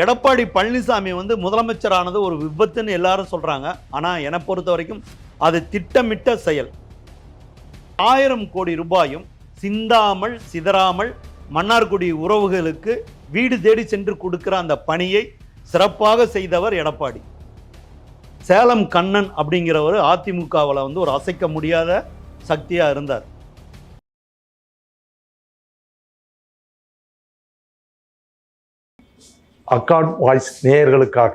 எடப்பாடி பழனிசாமி வந்து முதலமைச்சரானது ஒரு விபத்துன்னு எல்லாரும் சொல்கிறாங்க ஆனால் என்னை பொறுத்த வரைக்கும் அது திட்டமிட்ட செயல். ஆயிரம் கோடி ரூபாயும் சிந்தாமல் சிதறாமல் மன்னார்குடி உறவுகளுக்கு வீடு தேடி சென்று கொடுக்கிற அந்த பணியை சிறப்பாக செய்தவர் எடப்பாடி. சேலம் கண்ணன் அப்படிங்கிறவர் அதிமுகவில் வந்து ஒரு அசைக்க முடியாத சக்தியாக இருந்தார். அக்காட் வாய்ஸ் நேயர்களுக்காக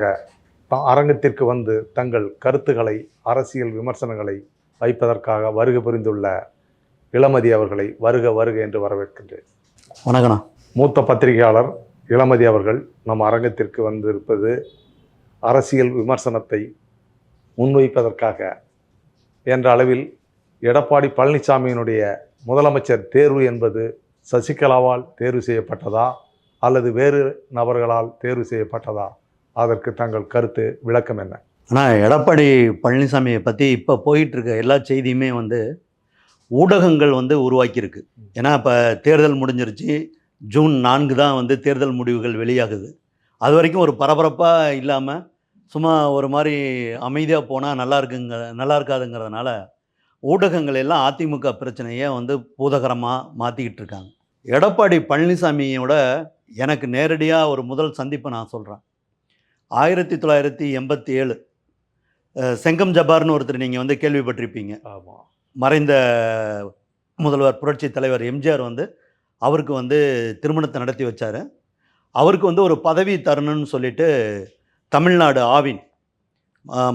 அரங்கத்திற்கு வந்து தங்கள் கருத்துக்களை அரசியல் விமர்சனங்களை வைப்பதற்காக வருகை புரிந்துள்ள இளமதி அவர்களை வருக வருக என்று வரவேற்கின்றேன். வணக்கண்ணா. மூத்த பத்திரிகையாளர் இளமதி அவர்கள் நம் அரங்கத்திற்கு வந்திருப்பது அரசியல் விமர்சனத்தை முன்வைப்பதற்காக என்ற அளவில் எடப்பாடி பழனிசாமியினுடைய முதலமைச்சர் தேர்வு என்பது சசிகலாவால் தேர்வு செய்யப்பட்டதா? அல்லது வேறு நபர்களால் தேர்வு செய்யப்பட்டதா? அதற்கு தங்கள் கருத்து விளக்கம் என்ன? ஆனால் எடப்பாடி பழனிசாமியை பற்றி இப்போ போயிட்டுருக்க எல்லா செய்தியுமே வந்து ஊடகங்கள் வந்து உருவாக்கியிருக்கு. ஏன்னா இப்போ தேர்தல் முடிஞ்சிருச்சு. ஜூன் நான்கு தான் வந்து தேர்தல் முடிவுகள் வெளியாகுது. அது வரைக்கும் ஒரு பரபரப்பாக இல்லாமல் சும்மா ஒரு மாதிரி அமைதியாக போனால் நல்லா இருக்குங்க நல்லா இருக்காதுங்கிறதுனால ஊடகங்கள் எல்லாம் அதிமுக பிரச்சனையை வந்து பூதகரமாக மாற்றிக்கிட்டு இருக்காங்க எடப்பாடி பழனிசாமியோட எனக்கு நேரடியாக ஒரு முதல் சந்திப்பை நான் சொல்கிறேன் ஆயிரத்தி தொள்ளாயிரத்தி எண்பத்தி ஏழு செங்கம் ஜபார்னு ஒருத்தர் நீங்கள் வந்து கேள்விப்பட்டிருப்பீங்க. ஆமாம் மறைந்த முதல்வர் புரட்சி தலைவர் எம்ஜிஆர் வந்து அவருக்கு வந்து திருமணத்தை நடத்தி வச்சார். அவருக்கு வந்து ஒரு பதவி தரணும்னு சொல்லிட்டு தமிழ்நாடு ஆவின்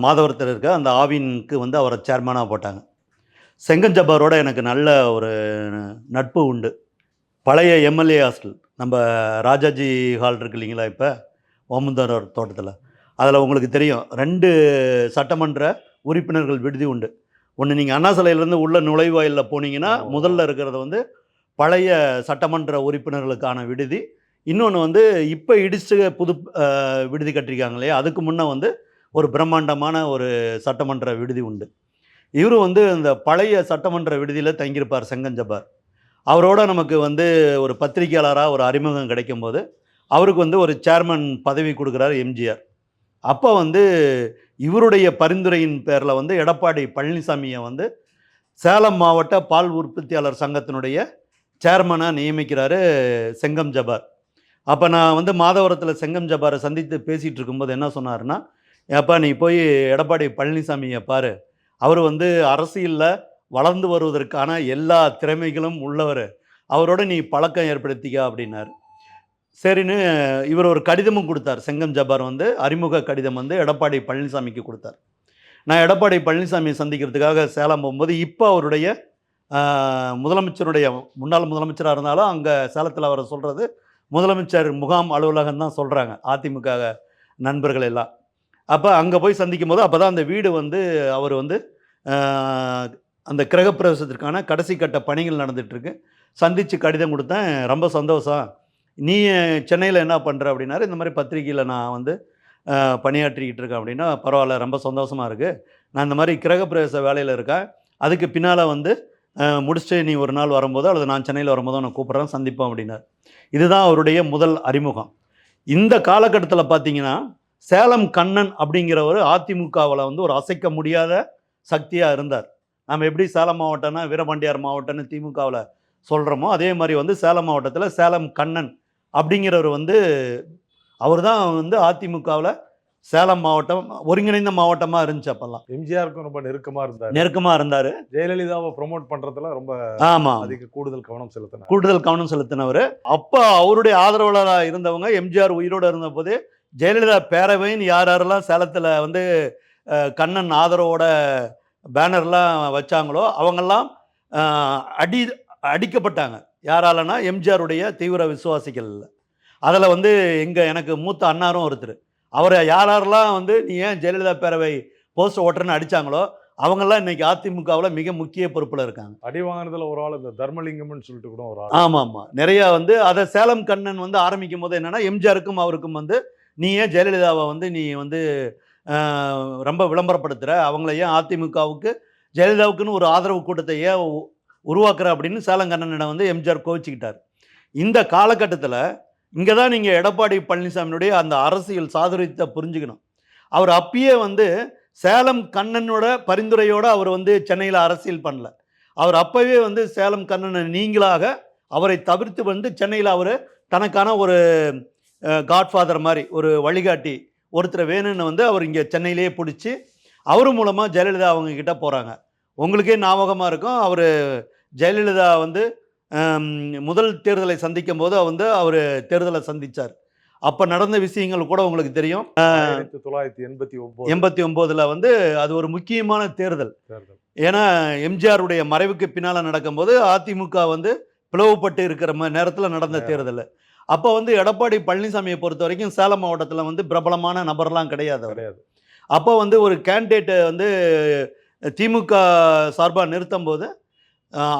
மாதவரத்தில் இருக்க அந்த ஆவினுக்கு வந்து அவரை சேர்மனாக போட்டாங்க. செங்கம் ஜபாரோட எனக்கு நல்ல ஒரு நட்பு உண்டு. பழைய எம்எல்ஏ ஹாஸ்டல். நம்ம ராஜாஜி ஹால் இருக்கு இல்லைங்களா இப்போ? ஓமந்தூர் தோட்டத்தில். அதில் உங்களுக்கு தெரியும் ரெண்டு சட்டமன்ற உறுப்பினர்கள் விடுதி உண்டு. ஒன்று நீங்கள் அண்ணா சிலையிலேருந்து உள்ள நுழைவாயிலில் போனீங்கன்னா. முதல்ல இருக்கிறது வந்து பழைய சட்டமன்ற உறுப்பினர்களுக்கான விடுதி. இன்னொன்று வந்து இப்போ இடிச்சு புது விடுதி கட்டியிருக்காங்க இல்லையா? அதுக்கு முன்னே வந்து ஒரு பிரம்மாண்டமான ஒரு சட்டமன்ற விடுதி உண்டு. இவர் வந்து இந்த பழைய சட்டமன்ற விடுதியில் தங்கியிருப்பார் செங்கஞ்சபார் அவரோட நமக்கு வந்து ஒரு பத்திரிகையாளராக ஒரு அறிமுகம் கிடைக்கும்போது அவருக்கு வந்து ஒரு சேர்மன் பதவி கொடுக்குறாரு எம்ஜிஆர். அப்போ வந்து இவருடைய பரிந்துரையின் பேரில் வந்து எடப்பாடி பழனிசாமியை வந்து சேலம் மாவட்ட பால் உற்பத்தியாளர் சங்கத்தினுடைய சேர்மனாக நியமிக்கிறாரு செங்கம் ஜபார். அப்போ நான் வந்து மாதவரத்தில் செங்கம் ஜபாரை சந்தித்து பேசிகிட்டு இருக்கும்போது என்ன சொன்னார்னா ஏப்பா நீ போய் எடப்பாடி பழனிசாமியை பாரு. அவர் வந்து அரசியலில் வளர்ந்து வருவதற்கான எல்லா திறமைகளும் உள்ளவர். அவரோட நீ பழக்கம் ஏற்படுத்திக்க அப்படின்னார். சரின்னு இவர் ஒரு கடிதமும் கொடுத்தார். செங்கம் ஜபார் வந்து அறிமுக கடிதம் வந்து எடப்பாடி பழனிசாமிக்கு கொடுத்தார். நான் எடப்பாடி பழனிசாமியை சந்திக்கிறதுக்காக சேலம் போகும்போது இப்போ அவருடைய முதலமைச்சருடைய முன்னாள் முதலமைச்சராக இருந்தாலும் அங்கே சேலத்தில் அவரை சொல்கிறது முதலமைச்சர் முகாம் அலுவலகம் தான் சொல்கிறாங்க அதிமுக நண்பர்கள் எல்லாம். அப்போ அங்கே போய் சந்திக்கும் போது அப்போ தான் அந்த வீடு வந்து அவர் வந்து அந்த கிரகப்பிரவேசத்திற்கான கடைசி கட்ட பணிகள் நடந்துகிட்ருக்கு சந்தித்து கடிதம் கொடுத்தேன். ரொம்ப சந்தோஷம். நீ சென்னையில் என்ன பண்ணுற அப்படின்னாரு. இந்த மாதிரி பத்திரிக்கையில் நான் வந்து பணியாற்றிக்கிட்டு இருக்கேன் அப்படின்னா பரவாயில்ல ரொம்ப சந்தோஷமாக இருக்குது நான் இந்த மாதிரி கிரகப்பிரவேச வேலையில் இருக்கேன். அதுக்கு பின்னால் வந்து முடிச்சுட்டு நீ ஒரு நாள் வரும்போதோ அல்லது நான் சென்னையில் வரும்போதோ நான் கூப்பிட்றேன் சந்திப்போம் அப்படின்னார். இதுதான் அவருடைய முதல் அறிமுகம். இந்த காலகட்டத்தில் பார்த்தீங்கன்னா சேலம் கண்ணன் அப்படிங்கிறவர் அதிமுகவில் வந்து ஒரு அசைக்க முடியாத சக்தியாக இருந்தார். நம்ம எப்படி சேலம் மாவட்டம்னா வீரபாண்டியார் மாவட்டம்னு திமுகவில் சொல்கிறோமோ அதே மாதிரி வந்து சேலம் மாவட்டத்தில் சேலம் கண்ணன் அப்படிங்கிறவர் வந்து அவர் தான் வந்து அதிமுகவில் சேலம் மாவட்டம் ஒருங்கிணைந்த மாவட்டமாக இருந்துச்சு அப்போல்லாம். எம்ஜிஆருக்கும் ரொம்ப நெருக்கமா இருந்தார். நெருக்கமாக இருந்தார். ஜெயலலிதாவை ப்ரோமோட் பண்றதுல ரொம்ப ஆமாம் அதிக கூடுதல் கவனம் செலுத்தினார். கூடுதல் கவனம் செலுத்தினவர். அப்போ அவருடைய ஆதரவாளராக இருந்தவங்க எம்ஜிஆர் உயிரோடு இருந்தபோது ஜெயலலிதா பேரவைன்னு யார் யாரெல்லாம் சேலத்தில் வந்து கண்ணன் ஆதரவோட பேனர்லாம் வச்சாங்களோ அவங்கெல்லாம் அடி அடிக்கப்பட்டாங்க. யாராலனா எம்ஜிஆருடைய தீவிர விசுவாசிகள் அதில் வந்து எங்கள் எனக்கு மூத்த அண்ணாரும் ஒருத்தர். அவரை யார் யாரெல்லாம் வந்து நீ ஏன் ஜெயலலிதா பேரவை போஸ்டர் ஓட்டுறன்னு அடித்தாங்களோ அவங்கெல்லாம் இன்னைக்கு அதிமுகவில் மிக முக்கிய பொறுப்பில் இருக்காங்க. அடி வாங்கினதுல ஒரு ஆள் இந்த தர்மலிங்கம்னு சொல்லிட்டு கூட ஒரு ஆள். ஆமாம் ஆமாம். நிறையா வந்து அதை சேலம் கண்ணன் வந்து ஆரம்பிக்கும் போது என்னன்னா எம்ஜிஆருக்கும் அவருக்கும் வந்து நீ ஏன் ஜெயலலிதாவை வந்து நீ வந்து ரொம்ப விளம்பரப்படுத்துகிற அவங்கள ஏன் அதிமுகவுக்கு ஜெயலலிதாவுக்குன்னு ஒரு ஆதரவு கூட்டத்தை ஏன் உ- உருவாக்குற அப்படின்னு சேலங்கண்ணனிடம் வந்து எம்ஜிஆர் கோவிச்சுக்கிட்டார். இந்த காலகட்டத்தில் இங்கே தான் நீங்கள் எடப்பாடி பழனிசாமியினுடைய அந்த அரசியல் சாதுரியத்தை புரிஞ்சுக்கணும். அவர் அப்பயே வந்து சேலம் கண்ணனோட பரிந்துரையோடு அவர் வந்து சென்னையில் அரசியல் பண்ணல. அவர் அப்போவே வந்து சேலம் கண்ணனை நீங்களாக அவரை தவிர்த்து வந்து சென்னையில் அவர் தனக்கான ஒரு காட்ஃபாதர் மாதிரி ஒரு வழிகாட்டி ஒருத்தரை வேணும்னு வந்து அவர் இங்கே சென்னையிலேயே பிடிச்சி அவர் மூலமாக ஜெயலலிதா அவங்க கிட்ட போகிறாங்க உங்களுக்கே ஞாபகமாக இருக்கும் அவர் ஜெயலலிதா வந்து முதல் தேர்தலை சந்திக்கும் போது வந்து அவர் தேர்தலை சந்தித்தார் அப்போ நடந்த விஷயங்கள் கூட உங்களுக்கு தெரியும். தொள்ளாயிரத்தி எண்பத்தி ஒன்பது எண்பத்தி ஒம்போதில் வந்து அது ஒரு முக்கியமான தேர்தல். ஏன்னா எம்ஜிஆருடைய மறைவுக்கு பின்னால் நடக்கும்போது அதிமுக வந்து பிளவுபட்டு இருக்கிற நேரத்தில் நடந்த தேர்தல். அப்போ வந்து எடப்பாடி பழனிசாமியை பொறுத்த வரைக்கும் சேலம் மாவட்டத்தில் வந்து பிரபலமான நபர்லாம் கிடையாது கிடையாது. அப்போ வந்து ஒரு கேண்டிடேட்டை வந்து திமுக சார்பாக நிறுத்தும் போது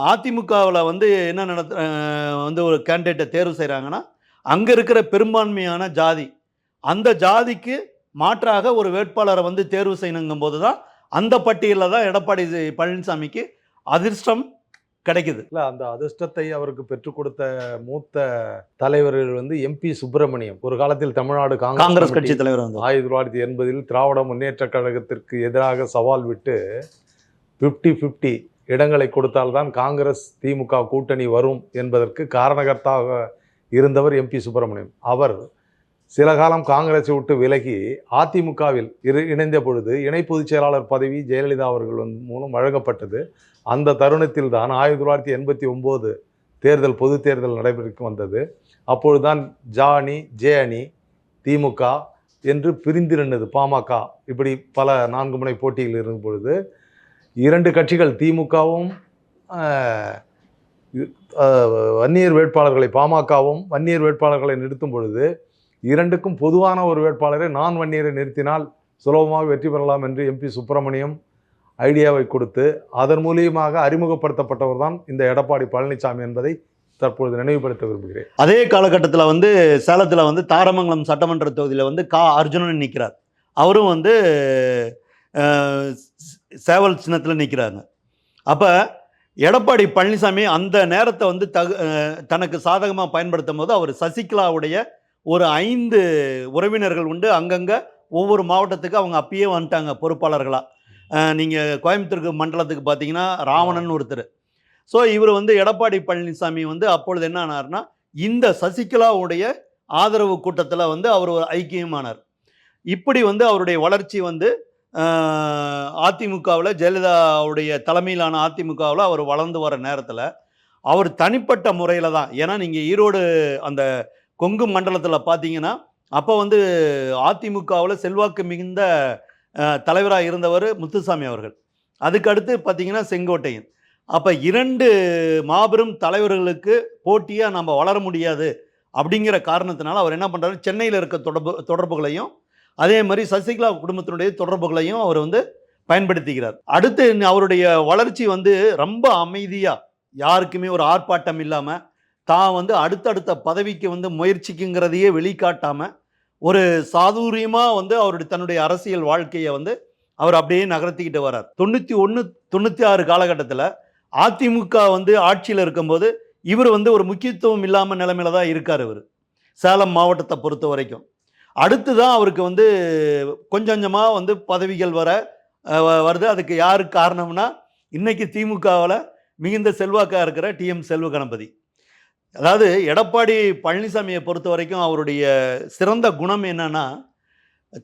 அதிமுகவில் வந்து என்ன அஹ் வந்து ஒரு கேண்டிடேட்டை தேர்வு செய்கிறாங்கன்னா அங்கே இருக்கிற பெரும்பான்மையான ஜாதி அந்த ஜாதிக்கு மாற்றாக ஒரு வேட்பாளரை வந்து தேர்வு செய்யணுங்கும் போது தான் அந்த பட்டியலில் தான் எடப்பாடி பழனிசாமிக்கு அதிர்ஷ்டம் கிடைக்குது. இல்ல அந்த அதிர்ஷ்டத்தை அவருக்கு பெற்றுக் கொடுத்த மூத்த தலைவர்கள் வந்து எம்பி சுப்பிரமணியம். ஒரு காலத்தில் தமிழ்நாடு காங்கிரஸ் கட்சி தலைவர் வந்து ஆயிரத்தி தொள்ளாயிரத்தி எண்பதில் திராவிட முன்னேற்ற கழகத்திற்கு எதிராக சவால் விட்டு 50 50 இடங்களை கொடுத்தால்தான் காங்கிரஸ் திமுக கூட்டணி வரும் என்பதற்கு காரணகர்த்தாக இருந்தவர் எம்பி சுப்பிரமணியம். அவர் சில காலம் காங்கிரஸை விட்டு விலகி அதிமுகவில் இரு இணைந்த பொழுது இணை பொதுச் செயலாளர் பதவி ஜெயலலிதா அவர்கள் மூலம் வழங்கப்பட்டது. அந்த தருணத்தில் தான் ஆயிரத்தி தொள்ளாயிரத்தி எண்பத்தி ஒம்போது தேர்தல் பொது தேர்தல் நடைபெற்று வந்தது. அப்பொழுதுதான் தான் ஜானி ஜே அணி திமுக என்று பிரிந்திருந்தது பாமக. இப்படி பல நான்கு முனை போட்டியில் இருக்கும் பொழுது இரண்டு கட்சிகள் திமுகவும் வன்னியர் வேட்பாளர்களை பாமகவும் வன்னியர் வேட்பாளர்களை நிறுத்தும் பொழுது இரண்டுக்கும் பொதுவான ஒரு வேட்பாளரை நான் வன்னியரை நிறுத்தினால் சுலபமாக வெற்றி பெறலாம் என்று எம்பி சுப்பிரமணியம் ஐடியாவை கொடுத்து அதன் மூலியமாக அறிமுகப்படுத்தப்பட்டவர் தான் இந்த எடப்பாடி பழனிசாமி என்பதை தற்பொழுது நினைவுபடுத்த விரும்புகிறேன். அதே காலகட்டத்தில் வந்து சேலத்தில் வந்து தாரமங்கலம் சட்டமன்ற தொகுதியில் வந்து கா. அர்ஜுனன் நிற்கிறார் அவரும் வந்து சேவல் சின்னத்தில் நிற்கிறாங்க அப்போ எடப்பாடி பழனிசாமி அந்த நேரத்தை வந்து தகு தனக்கு சாதகமாக பயன்படுத்தும் போது அவர் சசிகலாவுடைய ஒரு ஐந்து உறவினர்கள் உண்டு. அங்கங்கே ஒவ்வொரு மாவட்டத்துக்கு அவங்க அப்பயே வந்துட்டாங்க பொறுப்பாளர்களாக நீங்கள் கோயம்புத்தூருக்கு மண்டலத்துக்கு பார்த்தீங்கன்னா ராவணன் ஒருத்தர். ஸோ இவர் வந்து எடப்பாடி பழனிசாமி வந்து அப்பொழுது என்ன ஆனார்னா இந்த சசிகலாவுடைய ஆதரவு கூட்டத்தில் வந்து அவர் ஒரு ஐக்கியமானார். இப்படி வந்து அவருடைய வளர்ச்சி வந்து அதிமுகவில் ஜெயலலிதாவுடைய தலைமையிலான அதிமுகவில் அவர் வளர்ந்து வர நேரத்தில் அவர் தனிப்பட்ட முறையில் தான் ஏன்னா நீங்கள் ஈரோடு அந்த கொங்கு மண்டலத்தில் பார்த்தீங்கன்னா அப்போ வந்து அதிமுகவில் செல்வாக்கு மிகுந்த தலைவராக இருந்தவர் முத்துசாமி அவர்கள். அதுக்கு அடுத்து பார்த்தீங்கன்னா செங்கோட்டையன். அப்போ இரண்டு மாபெரும் தலைவர்களுக்கு போட்டியாக நம்ம வளர முடியாது அப்படிங்கிற காரணத்தினால அவர் என்ன பண்ணுறாரு சென்னையில் இருக்க தொடர்பு தொடர்புகளையும் அதே மாதிரி சசிகலா குடும்பத்தினுடைய தொடர்புகளையும் அவர் வந்து பயன்படுத்திக்கிறார். அடுத்து அவருடைய வளர்ச்சி வந்து ரொம்ப அமைதியாக யாருக்குமே ஒரு ஆர்ப்பாட்டம் இல்லாமல் தான் வந்து அடுத்தடுத்த பதவிக்கு வந்து முயற்சிக்குங்கிறதையே வெளிக்காட்டாமல் ஒரு சாதுரியமாக வந்து அவருடைய தன்னுடைய அரசியல் வாழ்க்கையை வந்து அவர் அப்படியே நகர்த்திக்கிட்டு வரார் தொண்ணூற்றி ஒன்று தொண்ணூற்றி ஆறு காலகட்டத்தில் அதிமுக வந்து ஆட்சியில் இருக்கும்போது இவர் வந்து ஒரு முக்கியத்துவம் இல்லாமல் நிலைமையில தான் இருக்கார் இவர். சேலம் மாவட்டத்தை பொறுத்த வரைக்கும். அடுத்து தான் அவருக்கு வந்து கொஞ்சம் கொஞ்சமாக வந்து பதவிகள் வர வருது. அதுக்கு யார் காரணம்னா இன்றைக்கி திமுகவில் மிகுந்த செல்வாக்காக இருக்கிற டிஎம் செல்வ கணபதி அதாவது எடப்பாடி பழனிசாமியை பொறுத்த வரைக்கும் அவருடைய சிறந்த குணம் என்னன்னா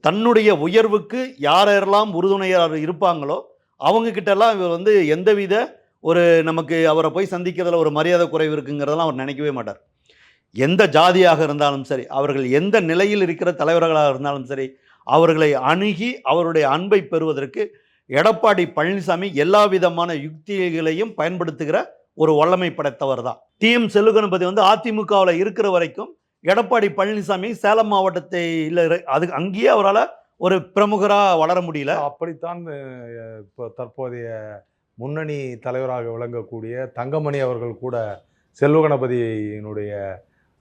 தன்னுடைய உயர்வுக்கு யாரெல்லாம் உறுதுணையாக இருப்பாங்களோ அவங்கக்கிட்டெல்லாம் இவர் வந்து எந்தவித ஒரு நமக்கு அவரை போய் சந்திக்கிறதுல ஒரு மரியாதை குறைவு இருக்குங்கிறதெல்லாம் அவர் நினைக்கவே மாட்டார். எந்த ஜாதியாக இருந்தாலும் சரி அவர்கள் எந்த நிலையில் இருக்கிற தலைவர்களாக இருந்தாலும் சரி அவர்களை அணுகி அவருடைய அன்பை பெறுவதற்கு எடப்பாடி பழனிசாமி எல்லா விதமான யுக்திகளையும் பயன்படுத்துகிற ஒரு வல்லமை படைத்தவர் தான் டிஎம் செல்லுகணபதி வந்து அதிமுகவில் இருக்கிற வரைக்கும் எடப்பாடி பழனிசாமி சேலம் மாவட்டத்தை இல்லை அது அங்கேயே அவரால் ஒரு பிரமுகராக வளர முடியல. அப்படித்தான் இப்போ தற்போதைய முன்னணி தலைவராக விளங்கக்கூடிய தங்கமணி அவர்கள் கூட செல்வ கணபதியினுடைய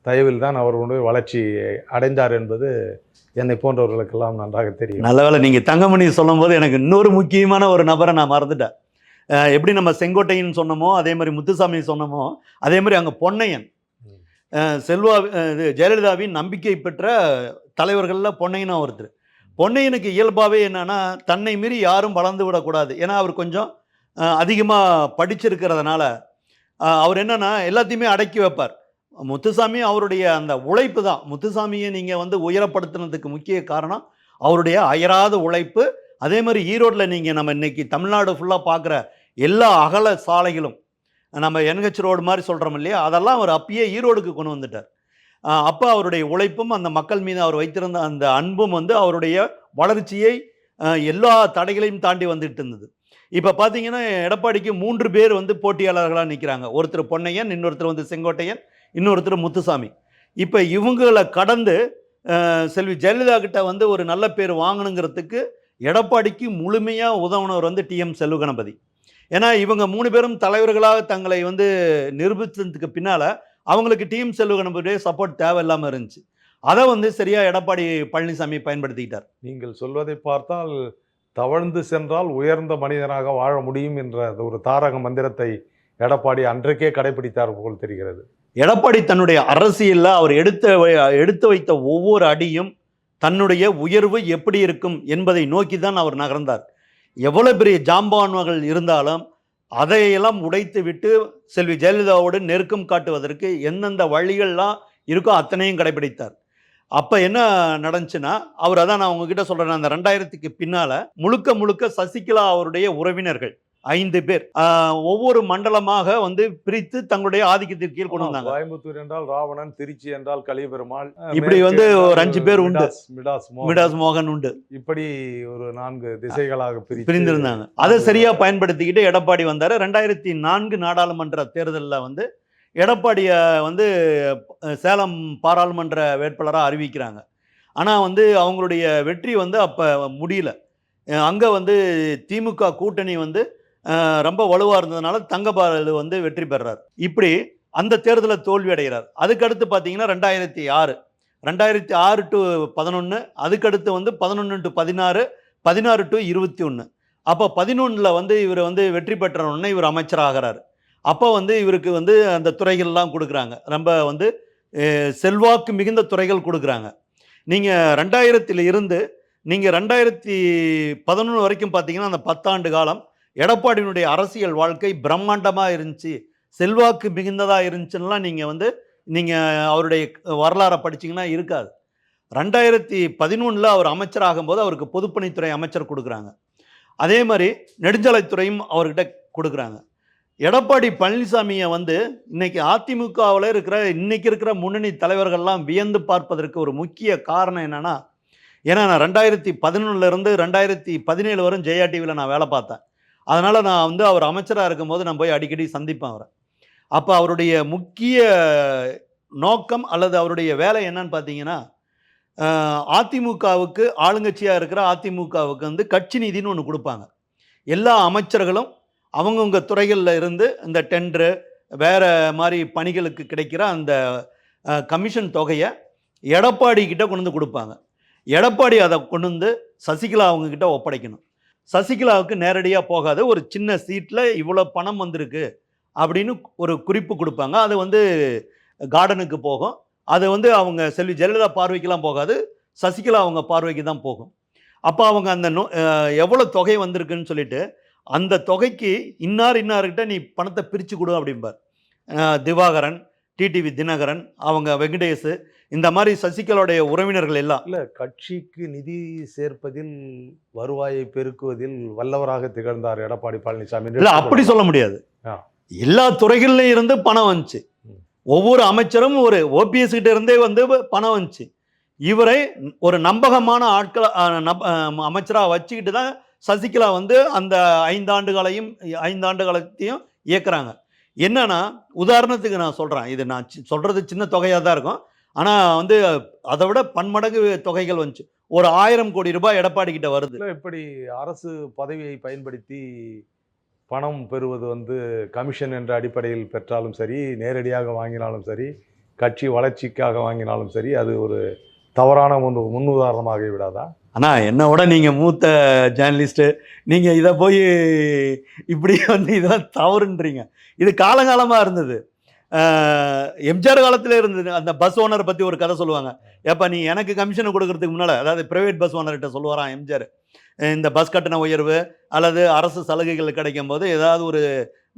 தயவில் தான் அவர்களுடைய வளர்ச்சி அடைந்தார் என்பது என்னை போன்றவர்களுக்கெல்லாம் நன்றாக தெரியும். நல்ல வேளை நீங்கள் தங்கமணி சொல்லும்போது எனக்கு இன்னொரு முக்கியமான ஒரு நபரை நான் மறந்துட்டேன். எப்படி நம்ம செங்கோட்டையன் சொன்னோமோ அதே மாதிரி முத்துசாமி சொன்னோமோ அதே மாதிரி அங்கே பொன்னையன். செல்வா இது ஜெயலலிதாவின் நம்பிக்கை பெற்ற தலைவர்களில் பொன்னையனும் ஒருத்தர். பொன்னையனுக்கு இயல்பாகவே என்னன்னா தன்னை மீறி யாரும் வளர்ந்து விடக்கூடாது. ஏன்னா அவர் கொஞ்சம் அதிகமாக படிச்சிருக்கிறதுனால அவர் என்னன்னா எல்லாத்தையுமே அடக்கி வைப்பார். முத்துசாமி அவருடைய அந்த உழைப்பு தான். முத்துசாமியை நீங்கள் வந்து உயரப்படுத்துனதுக்கு முக்கிய காரணம் அவருடைய அயராத உழைப்பு அதே மாதிரி ஈரோட்டில் நீங்கள் நம்ம இன்னைக்கு தமிழ்நாடு ஃபுல்லாக பார்க்குற எல்லா அகல சாலைகளும் நம்ம என்ஹெச் ரோடு மாதிரி சொல்கிறோம் இல்லையா? அதெல்லாம் அவர் அப்பயே ஈரோடுக்கு கொண்டு வந்துட்டார். அப்போ அவருடைய உழைப்பும் அந்த மக்கள் மீது அவர் வைத்திருந்த அந்த அன்பும் வந்து அவருடைய வளர்ச்சியை எல்லா தடைகளையும் தாண்டி வந்துட்டு இருந்தது. இப்போ பார்த்தீங்கன்னா எடப்பாடிக்கு மூன்று பேர் வந்து போட்டியாளர்களாக நிற்கிறாங்க ஒருத்தர் பொன்னையன் இன்னொருத்தர் வந்து செங்கோட்டையன் இன்னொருத்தர் முத்துசாமி. இப்போ இவங்களை கடந்து செல்வி ஜெயலலிதா கிட்ட வந்து ஒரு நல்ல பேர் வாங்கணுங்கிறதுக்கு எடப்பாடிக்கு முழுமையாக உதவுனவர் வந்து டிஎம் செல்வ கணபதி ஏன்னா இவங்க மூணு பேரும் தலைவர்களாக தங்களை வந்து நிரூபித்ததுக்கு பின்னால் அவங்களுக்கு டீம் செல்வ கணபதியுடைய சப்போர்ட் தேவையில்லாமல் இருந்துச்சு. அதை வந்து சரியாக எடப்பாடி பழனிசாமி பயன்படுத்திக்கிட்டார். நீங்கள் சொல்வதை பார்த்தால் தவழ்ந்து சென்றால் உயர்ந்த மனிதனாக வாழ முடியும் என்ற அந்த ஒரு தாரக மந்திரத்தை எடப்பாடி அன்றைக்கே கடைபிடித்தார் போல் தெரிகிறது. எடப்பாடி தன்னுடைய அரசியலில் அவர் எடுத்த எடுத்து வைத்த ஒவ்வொரு அடியும் தன்னுடைய உயர்வு எப்படி இருக்கும் என்பதை நோக்கி தான் அவர் நகர்ந்தார். எவ்வளோ பெரிய ஜாம்பான்கள் இருந்தாலும் அதையெல்லாம் உடைத்து விட்டு செல்வி ஜெயலலிதாவோடு நெருக்கம் காட்டுவதற்கு எந்தெந்த வழிகள்லாம் இருக்கோ அத்தனையும் கடைபிடித்தார். அப்போ என்ன நடந்துச்சுன்னா அவர் அதான் நான் உங்ககிட்ட சொல்கிறேன் அந்த ரெண்டாயிரத்துக்கு பின்னால் முழுக்க முழுக்க சசிகலா அவருடைய உறவினர்கள் ஐந்து பேர். ஒவ்வொரு மண்டலமாக வந்து பிரித்து தங்களுடைய ஆதிக்கத்திற்கு கீழ் கொண்டு வந்தாங்க. கோயம்புத்தூர் என்றால் ராவணன் திருச்சி என்றால் கலிபெருமாள் இப்படி வந்து ஒரு அஞ்சு பேர் உண்டு. மிடாஸ், மிடாஸ் மோகன். உண்டு. இப்படி ஒரு நான்கு திசைகளாக பிரிந்திருந்தாங்க. அதை சரியா பயன்படுத்திக்கிட்டு எடப்பாடி வந்தாரு. ரெண்டாயிரத்தி நான்கு நாடாளுமன்ற தேர்தலில் வந்து எடப்பாடியை வந்து சேலம் பாராளுமன்ற வேட்பாளராக அறிவிக்கிறாங்க. ஆனால் வந்து அவங்களுடைய வெற்றி வந்து அப்போ முடியல. அங்கே வந்து திமுக கூட்டணி வந்து ரொம்ப வலுவாக இருந்ததுனால தங்கபாலு வந்து வெற்றி பெறார். இப்படி அந்த தேர்தலில் தோல்வி அடைகிறார். அதுக்கடுத்து பார்த்தீங்கன்னா ரெண்டாயிரத்தி ஆறு. ரெண்டாயிரத்தி ஆறு டு பதினொன்று அதுக்கடுத்து வந்து பதினொன்று டு பதினாறு பதினாறு டு இருபத்தி ஒன்று அப்போ பதினொன்றில் வந்து இவர் வந்து வெற்றி பெற்றவுடனே இவர் அமைச்சராகிறார். அப்போ வந்து இவருக்கு வந்து அந்த துறைகள்லாம் கொடுக்குறாங்க. ரொம்ப வந்து செல்வாக்கு மிகுந்த துறைகள் கொடுக்குறாங்க. நீங்கள் ரெண்டாயிரத்தில் இருந்து நீங்கள் ரெண்டாயிரத்தி பதினொன்று வரைக்கும் பார்த்தீங்கன்னா அந்த பத்தாண்டு காலம் எடப்பாடியினுடைய அரசியல் வாழ்க்கை பிரம்மாண்டமாக இருந்துச்சு செல்வாக்கு மிகுந்ததாக இருந்துச்சுன்னா நீங்கள் வந்து நீங்கள் அவருடைய வரலாறை படிச்சிங்கன்னா இருக்காது. ரெண்டாயிரத்தி பதினொன்றில் அவர் அமைச்சராகும்போது அவருக்கு பொதுப்பணித்துறை அமைச்சர் கொடுக்குறாங்க. அதே மாதிரி நெடுஞ்சாலைத்துறையும் அவர்கிட்ட கொடுக்குறாங்க. எடப்பாடி பழனிசாமியை வந்து இன்னைக்கு அதிமுகவில் இருக்கிற இன்னைக்கு இருக்கிற முன்னணி தலைவர்கள்லாம் வியந்து பார்ப்பதற்கு ஒரு முக்கிய காரணம் என்னன்னா ஏன்னா நான் ரெண்டாயிரத்தி பதினொன்னுலேருந்து ரெண்டாயிரத்தி பதினேழு வரும் ஜெயா டிவியில் நான் வேலை பார்த்தேன். அதனால் நான் வந்து அவர் அமைச்சராக இருக்கும்போது நான் போய் அடிக்கடி சந்திப்பேன் அவரை. அப்போ அவருடைய முக்கிய நோக்கம் அல்லது அவருடைய வேலை என்னன்னு பார்த்தீங்கன்னா அதிமுகவுக்கு ஆளுங்கட்சியாக இருக்கிற அதிமுகவுக்கு வந்து கட்சி நிதின்னு ஒன்று கொடுப்பாங்க. எல்லா அமைச்சர்களும் அவங்கவுங்க துறைகளில் இருந்து இந்த டெண்டரு வேறு மாதிரி பணிகளுக்கு கிடைக்கிற அந்த கமிஷன் தொகையை எடப்பாடி கிட்ட கொண்டு வந்து கொடுப்பாங்க. எடப்பாடி அதை கொண்டு வந்து சசிகலா அவங்கக்கிட்ட ஒப்படைக்கணும். சசிகலாவுக்கு நேரடியாக போகாது. ஒரு சின்ன சீட்டில் இவ்வளோ பணம் வந்திருக்கு அப்படின்னு ஒரு குறிப்பு கொடுப்பாங்க. அது வந்து கார்டனுக்கு போகும். அது வந்து அவங்க செல்வி ஜெயலலிதா பார்வைக்கெலாம் போகாது. சசிகலா அவங்க பார்வைக்கு தான் போகும். அப்போ அவங்க அந்த நோ எவ்வளோ தொகை வந்திருக்குன்னு சொல்லிட்டு அந்த தொகைக்கு இன்னார் இன்னார்கிட்ட நீ பணத்தை பிரித்து கொடு அப்படிம்பார். திவாகரன் டிடிவி தினகரன் அவங்க வெங்கடேஷ் இந்த மாதிரி சசிகலாவுடைய உறவினர்கள் எல்லாம். இல்ல கட்சிக்கு நிதி சேர்ப்பதில் வருவாயை பெருக்குவதில் வல்லவராக திகழ்ந்தார் எடப்பாடி பழனிசாமி இல்லை அப்படி சொல்ல முடியாது. எல்லா துறைகள்லையும் இருந்து பணம் வந்துச்சு. ஒவ்வொரு அமைச்சரும் ஒரு ஓபிஎஸ் கிட்ட இருந்தே வந்து பணம் வந்துச்சு. இவரை ஒரு நம்பகமான ஆட்கள் அமைச்சராக வச்சுக்கிட்டு தான் சசிகலா வந்து அந்த ஐந்தாண்டுகளையும் ஐந்தாண்டு காலத்தையும் இயக்குறாங்க. என்னன்னா உதாரணத்துக்கு நான் சொல்கிறேன் இது நான் சி- சொல்றது சின்ன தொகையாக தான் இருக்கும். ஆனால் வந்து அதை விட பன்மடங்கு தொகைகள் வந்துச்சு. ஒரு ஆயிரம் கோடி ரூபாய் எடப்பாடி கிட்ட வருது. இப்படி அரசு பதவியை பயன்படுத்தி பணம் பெறுவது வந்து கமிஷன் என்ற அடிப்படையில் பெற்றாலும் சரி நேரடியாக வாங்கினாலும் சரி கட்சி வளர்ச்சிக்காக வாங்கினாலும் சரி அது ஒரு தவறான முன் முன்னுதாரணமாகி விடாதா? அண்ணா என்னை விட நீங்கள் மூத்த ஜேர்னலிஸ்ட்டு நீங்கள் இதை போய் இப்படி வந்து இதெல்லாம் தவறுன்றீங்க. இது காலங்காலமாக இருந்தது. எம்ஜிஆர் காலத்தில் இருந்தது அந்த பஸ் ஓனரை பற்றி ஒரு கதை சொல்லுவாங்க. ஏப்பா நீ எனக்கு கமிஷனை கொடுக்கறதுக்கு முன்னால் அதாவது பிரைவேட் பஸ் ஓனர்கிட்ட சொல்லுவாராம் எம்ஜிஆர்? இந்த பஸ் கட்டண உயர்வு அல்லது அரசு சலுகைகள் கிடைக்கும் போது ஏதாவது ஒரு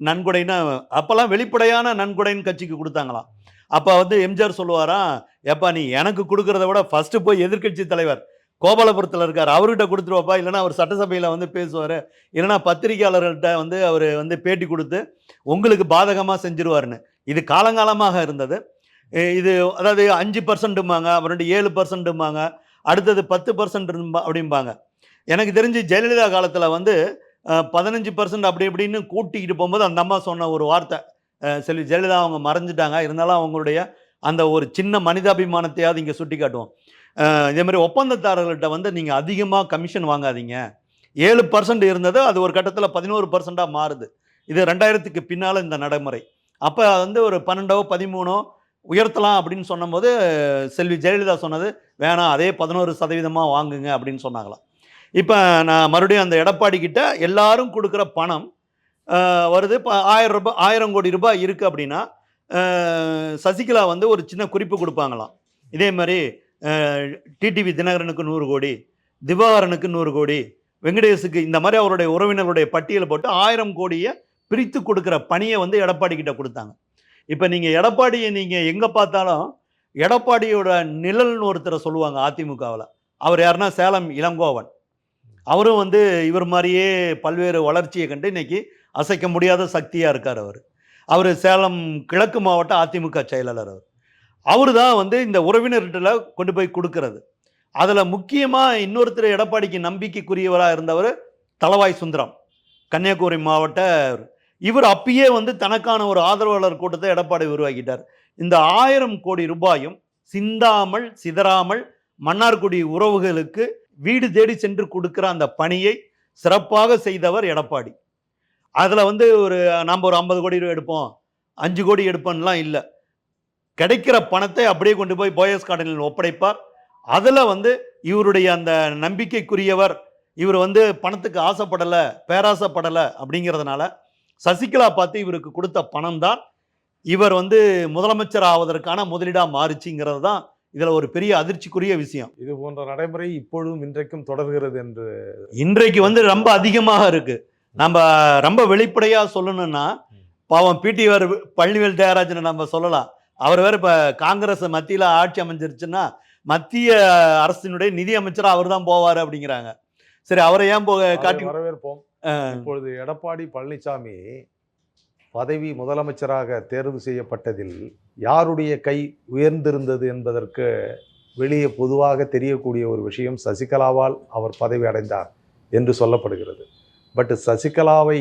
நன்கொடைன்னா அப்போல்லாம் வெளிப்படையான நன்கொடைன்னு கட்சிக்கு கொடுத்தாங்களாம். அப்போ வந்து எம்ஜிஆர் சொல்லுவாராம் ஏப்பா நீ எனக்கு கொடுக்குறத விட ஃபஸ்ட்டு போய் எதிர்க்கட்சி தலைவர் கோபாலபுரத்தில் இருக்கார் அவர்கிட்ட கொடுத்துருவாப்பா இல்லைன்னா அவர் சட்டசபையில் வந்து பேசுவார் இல்லைன்னா பத்திரிகையாளர்கள்ட்ட வந்து அவர் வந்து பேட்டி கொடுத்து உங்களுக்கு பாதகமாக செஞ்சிருவார்னு இது காலங்காலமாக இருந்தது. இது அதாவது அஞ்சு பர்சன்ட்டும்பாங்க அப்புறம் ஏழு பர்சன்ட்டும்பாங்க அடுத்தது பத்து பர்சன்ட் அப்படிம்பாங்க. எனக்கு தெரிஞ்சு ஜெயலலிதா காலத்தில் வந்து பதினஞ்சு பர்சன்ட் அப்படி இப்படின்னு கூட்டிக்கிட்டு போகும்போது அந்த அம்மா சொன்ன ஒரு வார்த்தை செல்வி ஜெயலலிதா அவங்க மறைஞ்சிட்டாங்க இருந்தாலும் அவங்களுடைய அந்த ஒரு சின்ன மனிதாபிமானத்தையாவது இங்கே சுட்டி காட்டுவோம். இதே மாதிரி ஒப்பந்ததாரர்கள்ட்ட வந்து நீங்கள் அதிகமாக கமிஷன் வாங்காதீங்க. ஏழு பர்சன்ட் இருந்தது அது ஒரு கட்டத்தில் பதினோரு பர்சண்ட்டாக மாறுது. இது ரெண்டாயிரத்துக்கு பின்னால் இந்த நடைமுறை. அப்போ வந்து ஒரு பன்னெண்டோ பதிமூணோ உயர்த்தலாம் அப்படின்னு சொன்னபோது செல்வி ஜெயலலிதா சொன்னது வேணாம் அதே பதினோரு சதவீதமாக வாங்குங்க அப்படின்னு சொன்னாங்களாம். இப்போ நான் மறுபடியும் அந்த எடப்பாடி கிட்ட எல்லாரும் கொடுக்குற பணம் வருது. இப்போ ஆயிரம் ரூபாய் ஆயிரம் கோடி ரூபாய் இருக்குது அப்படின்னா சசிகலா வந்து ஒரு சின்ன குறிப்பு கொடுப்பாங்களாம். இதே மாதிரி டிடிவி தினகரனுக்கு நூறு கோடி திவாகரனுக்கு நூறு கோடி வெங்கடேஷுக்கு இந்த மாதிரி அவருடைய உறவினர்களுடைய பட்டியலை போட்டு ஆயிரம் கோடியை பிரித்து கொடுக்குற பணியை வந்து எடப்பாடி கிட்ட கொடுத்தாங்க. இப்போ நீங்கள் எடப்பாடியை நீங்கள் எங்கே பார்த்தாலும் எடப்பாடியோட நிழல்னு ஒருத்தரை சொல்லுவாங்க அதிமுகவில். அவர் யாருன்னா சேலம் இளங்கோவன். அவரும் வந்து இவர் மாதிரியே பல்வேறு வளர்ச்சியை கண்டு இன்னைக்கு அசைக்க முடியாத சக்தியாக இருக்கார் அவர். அவர் சேலம் கிழக்கு மாவட்ட அதிமுக செயலாளர் அவர். அவர் தான் வந்து இந்த உறவினர்கிட்ட கொண்டு போய் கொடுக்கறது. அதில் முக்கியமாக இன்னொருத்தர் எடப்பாடிக்கு நம்பிக்கைக்குரியவராக இருந்தவர் தளவாய் சுந்தரம். கன்னியாகுமரி மாவட்ட இவர் அப்பயே வந்து தனக்கான ஒரு ஆதரவாளர் கூட்டத்தை எடப்பாடி உருவாக்கிட்டார். இந்த ஆயிரம் கோடி ரூபாயும் சிந்தாமல் சிதறாமல் மன்னார்குடி உறவுகளுக்கு வீடு தேடி சென்று கொடுக்குற அந்த பணியை சிறப்பாக செய்தவர் எடப்பாடி. அதில் வந்து ஒரு நம்ம ஒரு ஐம்பது கோடி ரூபா எடுப்போம் அஞ்சு கோடி எடுப்போம்லாம் இல்லை. கிடைக்கிற பணத்தை அப்படியே கொண்டு போய் போயஸ் கார்டனில் ஒப்படைப்பார். அதில் வந்து இவருடைய அந்த நம்பிக்கைக்குரியவர் இவர் வந்து பணத்துக்கு ஆசைப்படலை பேராசைப்படலை அப்படிங்கிறதுனால சசிகலா பார்த்து இவருக்கு கொடுத்த பணம் தான் இவர் வந்து முதலமைச்சர் ஆவதற்கான முதலீடாக மாறுச்சுங்கிறது தான் இதில் ஒரு பெரிய அதிர்ச்சிக்குரிய விஷயம். இது போன்ற நடைமுறை இப்பொழுதும் இன்றைக்கும் தொடர்கிறது என்று இன்றைக்கு வந்து ரொம்ப அதிகமாக இருக்கு. நம்ம ரொம்ப வெளிப்படையா சொல்லணும்னா பாவம் பிடிஆர் பழனிவேல் தியாகராஜனை நம்ம சொல்லலாம். அவர் வேற இப்ப காங்கிரஸ் மத்தியில ஆட்சி அமைஞ்சிருச்சுன்னா மத்திய அரசினுடைய நிதி அமைச்சரா அவர் தான் போவார் அப்படிங்கிறாங்க. சரி அவரை ஏன் போக காட்டி வரவேற்போம். இப்பொழுது எடப்பாடி பழனிசாமி பதவி முதலமைச்சராக தேர்வு செய்யப்பட்டதில் யாருடைய கை உயர்ந்திருந்தது என்பதற்கு வெளியே பொதுவாக தெரியக்கூடிய ஒரு விஷயம் சசிகலாவால் அவர் பதவி அடைந்தார் என்று சொல்லப்படுகிறது. பட் சசிகலாவை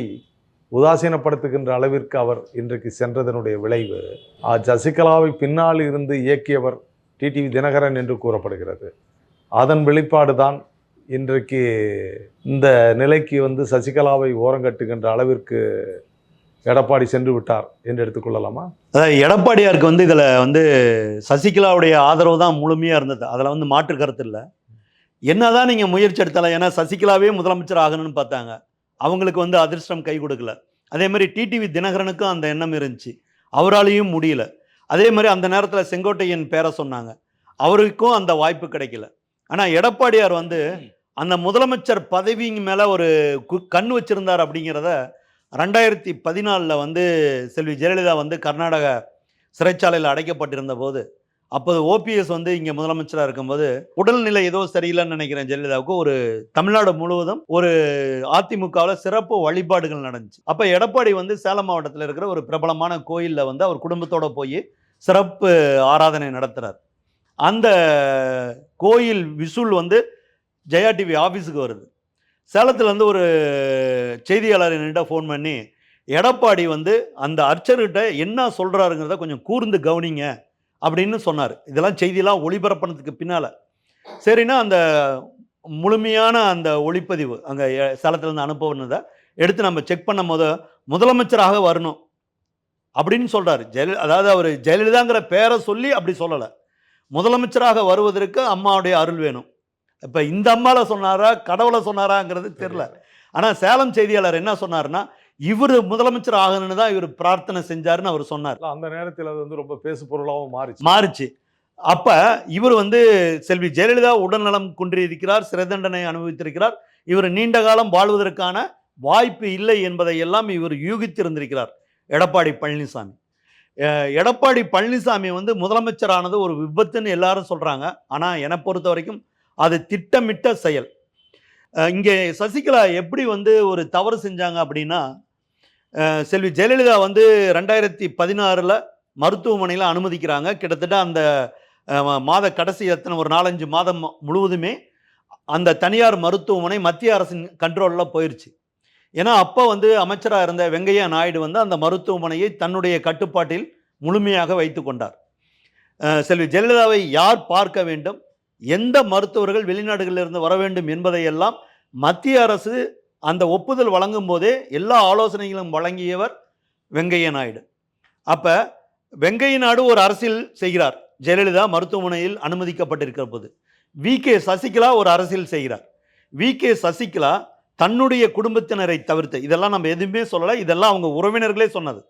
உதாசீனப்படுத்துகின்ற அளவிற்கு அவர் இன்றைக்கு சென்றதனுடைய விளைவு ஆ, சசிகலாவை பின்னால் இருந்து இயக்கியவர் டிடிவி தினகரன் என்று கூறப்படுகிறது. அதன் வெளிப்பாடு தான் இன்றைக்கு இந்த நிலைக்கு வந்து சசிகலாவை ஓரங்கட்டுகின்ற அளவிற்கு எடப்பாடி சென்று விட்டார் என்று எடுத்துக்கொள்ளலாமா? அதாவது எடப்பாடியாருக்கு வந்து இதில் வந்து சசிகலாவுடைய ஆதரவு தான் முழுமையாக இருந்தது. அதில் வந்து மாற்று கருத்து இல்லை. என்னதான் நீங்கள் முயற்சி எடுத்தாலும் ஏன்னா சசிகலாவே முதலமைச்சர் ஆகணும்னு பார்த்தாங்க. அவங்களுக்கு வந்து அதிர்ஷ்டம் கை கொடுக்கல. அதே மாதிரி டிடிவி தினகரனுக்கும் அந்த எண்ணம் இருந்துச்சு. அவராலையும் முடியல. அதே மாதிரி அந்த நேரத்தில் செங்கோட்டையன் பேரை சொன்னாங்க. அவருக்கும் அந்த வாய்ப்பு கிடைக்கல. ஆனால் எடப்பாடியார் வந்து அந்த முதலமைச்சர் பதவிங்க மேலே ஒரு கு- கண் வச்சிருந்தார் அப்படிங்கிறத ரெண்டாயிரத்தி பதினாலில் வந்து செல்வி ஜெயலலிதா வந்து கர்நாடக சிறைச்சாலையில் அடைக்கப்பட்டிருந்த போது அப்போது ஓபிஎஸ் வந்து இங்கே முதலமைச்சராக இருக்கும்போது உடல்நிலை ஏதோ சரியில்லைன்னு நினைக்கிறேன் ஜெயலலிதாவுக்கு. ஒரு தமிழ்நாடு முழுவதும் ஒரு அதிமுகவில் சிறப்பு வழிபாடுகள் நடந்துச்சு. அப்போ எடப்பாடி வந்து சேலம் மாவட்டத்தில் இருக்கிற ஒரு பிரபலமான கோயிலில் வந்து அவர் குடும்பத்தோடு போய் சிறப்பு ஆராதனை நடத்துகிறார் அந்த கோயில் விசுல் வந்து ஜெயா டிவி ஆஃபீஸுக்கு வருது. சேலத்துலேருந்து ஒரு செய்தியாளர் என்கிட்ட ஃபோன் பண்ணி எடப்பாடி வந்து அந்த அர்ச்சர்கிட்ட என்ன சொல்கிறாருங்கிறத கொஞ்சம் கூர்ந்து கவனிங்க அப்படின்னு சொன்னார். இதெல்லாம் செய்தியெல்லாம் ஒளிபரப்பினதுக்கு பின்னால். சரின்னா அந்த முழுமையான அந்த ஒளிப்பதிவு அங்கே சேலத்துலேருந்து அனுப்புனதை எடுத்து நம்ம செக் பண்ணும் போது முதலமைச்சராக வரணும் அப்படின்னு சொல்கிறாரு ஜெயல அதாவது அவர் ஜெயலலிதாங்கிற பேரை சொல்லி அப்படி சொல்லலை. முதலமைச்சராக வருவதற்கு அம்மாவுடைய அருள் வேணும். இப்போ இந்த அம்மாவில் சொன்னாரா கடவுளை சொன்னாராங்கிறது தெரில ஆனால் சேலம் செய்தியாளர் என்ன சொன்னாருன்னா இவர் முதலமைச்சர் ஆகணும்னு தான் இவர் பிரார்த்தனை செஞ்சாருன்னு அவர் சொன்னார். அந்த நேரத்தில் அது வந்து ரொம்ப பேசு பொருளாகவும் மாறிச்சு. மாறுச்சு. அப்ப இவர் வந்து செல்வி ஜெயலலிதா உடல்நலம் குன்றியிருக்கிறார் சிறை தண்டனை அனுபவித்திருக்கிறார். இவர் நீண்ட காலம் வாழ்வதற்கான வாய்ப்பு இல்லை என்பதை எல்லாம் இவர் யூகித்திருந்திருக்கிறார். எடப்பாடி பழனிசாமி. எடப்பாடி பழனிசாமி வந்து முதலமைச்சரானது ஒரு விபத்துன்னு எல்லாரும் சொல்றாங்க. ஆனா என்னை பொறுத்த வரைக்கும் அது திட்டமிட்ட செயல். இங்கே சசிகலா எப்படி வந்து ஒரு தவறு செஞ்சாங்க அப்படின்னா செல்வி ஜெயலலிதா வந்து ரெண்டாயிரத்தி பதினாறில் மருத்துவமனையில் அனுமதிக்கிறாங்க. கிட்டத்தட்ட அந்த மாத கடைசி எத்தனை ஒரு நாலஞ்சு மாதம் முழுவதுமே அந்த தனியார் மருத்துவமனை மத்திய அரசின் கண்ட்ரோலில் போயிடுச்சு ஏன்னா அப்போ வந்து அமைச்சராக இருந்த வெங்கையா நாயுடு வந்து அந்த மருத்துவமனையை தன்னுடைய கட்டுப்பாட்டில் முழுமையாக வைத்து கொண்டார். செல்வி ஜெயலலிதாவை யார் பார்க்க வேண்டும்? எந்த மருத்துவர்கள் வெளிநாடுகளிலிருந்து வர வேண்டும் என்பதையெல்லாம் மத்திய அரசு அந்த ஒப்புதல் வழங்கும் போதே எல்லா ஆலோசனைகளும் வழங்கியவர் வெங்கைய நாயுடு. அப்போ வெங்கைய நாயுடு ஒரு அரசியல் செய்கிறார். ஜெயலலிதா மருத்துவமனையில் அனுமதிக்கப்பட்டிருக்கிற போது. வி. கே. சசிகலா ஒரு அரசியல் செய்கிறார். வி. கே. சசிகலா தன்னுடைய குடும்பத்தினரை தவிர்த்து இதெல்லாம் நம்ம எதுவுமே சொல்லலை இதெல்லாம் அவங்க உறவினர்களே சொன்னது.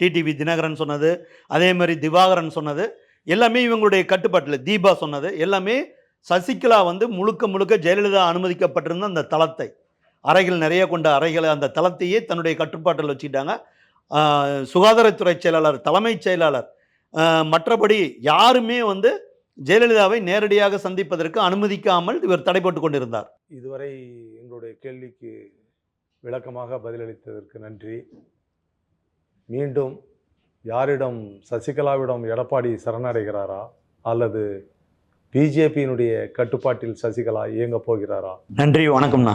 டிடிவி தினகரன் சொன்னது அதே மாதிரி திவாகரன் சொன்னது. எல்லாமே இவங்களுடைய கட்டுப்பாட்டில். தீபா சொன்னது. எல்லாமே சசிகலா வந்து முழுக்க முழுக்க ஜெயலலிதா அனுமதிக்கப்பட்டிருந்த அந்த தளத்தை. அறைகள் நிறைய கொண்ட அறைகளை அந்த தளத்தையே தன்னுடைய கட்டுப்பாட்டில் வச்சுக்கிட்டாங்க. சுகாதாரத்துறை செயலாளர் தலைமைச் செயலாளர். மற்றபடி யாருமே வந்து ஜெயலலிதாவை நேரடியாக சந்திப்பதற்கு அனுமதிக்காமல் இவர் தடைபட்டு கொண்டிருந்தார். இதுவரை எங்களுடைய கேள்விக்கு விளக்கமாக பதிலளித்ததற்கு நன்றி. மீண்டும் யாரிடம் சசிகலாவிடம் எடப்பாடி சரணடைகிறாரா? அல்லது பிஜேபியினுடைய கட்டுப்பாட்டில் சசிகலா இயங்க போகிறாரா? நன்றி வணக்கம்ண்ணா.